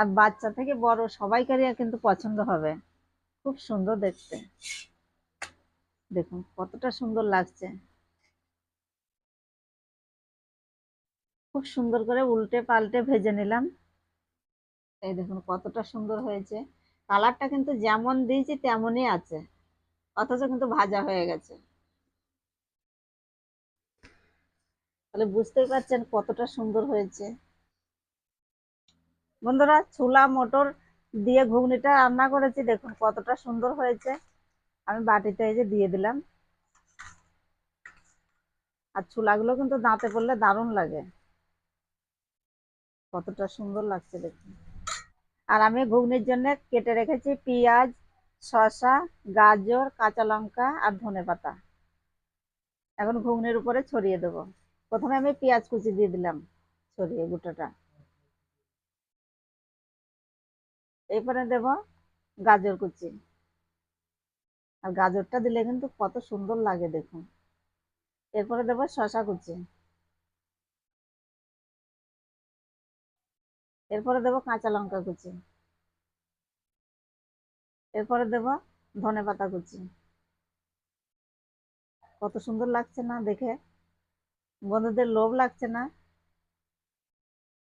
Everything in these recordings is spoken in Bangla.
আর বাচ্চা থেকে বড় সবাইকারই কিন্তু পছন্দ হবে। খুব সুন্দর দেখতে। দেখুন, কতটা সুন্দর লাগছে। খুব সুন্দর করে উল্টে পাল্টে ভেজে নিলাম। এই দেখুন, কতটা সুন্দর হয়েছে। কালারটা কিন্তু যেমন দিয়েছি তেমনই আছে। অথচ কিন্তু ভাজা হয়ে গেছে। তাহলে বুঝতেই পারছেন কতটা সুন্দর হয়েছে। বন্ধুরা ছোলা মটর দিয়ে ঘুগনিটা রান্না করেছি। দেখুন কতটা সুন্দর হয়েছে। আমি বাটিতে এই যে দিয়ে দিলাম। আর ছোলাগুলো কিন্তু দাঁতে পড়লে দারুণ লাগে। কতটা সুন্দর লাগছে দেখুন। আর আমি ঘুগনির জন্য কেটে রেখেছি পেঁয়াজ, শসা, গাজর, কাঁচা লঙ্কা আর ধনে পাতা। এখন ঘুগনির উপরে ছড়িয়ে দেব। প্রথমে আমি পেঁয়াজ কুচি দিয়ে দিলাম ছড়িয়ে, গোটাটা। এরপরে দেব গাজর কুচি। আর গাজরটা দিলে কিন্তু কত সুন্দর লাগে দেখুন। এরপরে দেব শসা কুচি। এরপরে দেব কাঁচা লঙ্কা কুচি। এরপরে দেব ধনে পাতা কুচি। কত সুন্দর লাগছে না দেখে? বন্ধুদের লোভ লাগছে না?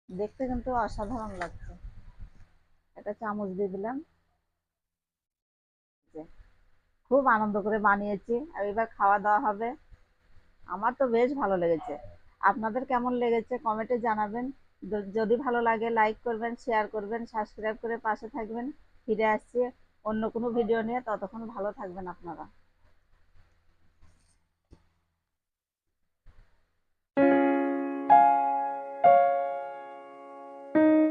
দেখতে কিন্তু অসাধারণ লাগছে। একটা চামচ দিয়ে দিলাম। খুব আনন্দ করে বানিয়েছি আর এবার খাওয়া দাওয়া হবে। আমার তো বেশ ভালো লেগেছে। আপনাদের কেমন লেগেছে কমেন্টে জানাবেন। যদি ভালো লাগে লাইক করবেন শেয়ার করবেন সাবস্ক্রাইব করে পাশে থাকবেন। ফিরে আসছি অন্য কোনো ভিডিও নিয়ে। ততক্ষণ ভালো থাকবেন আপনারা।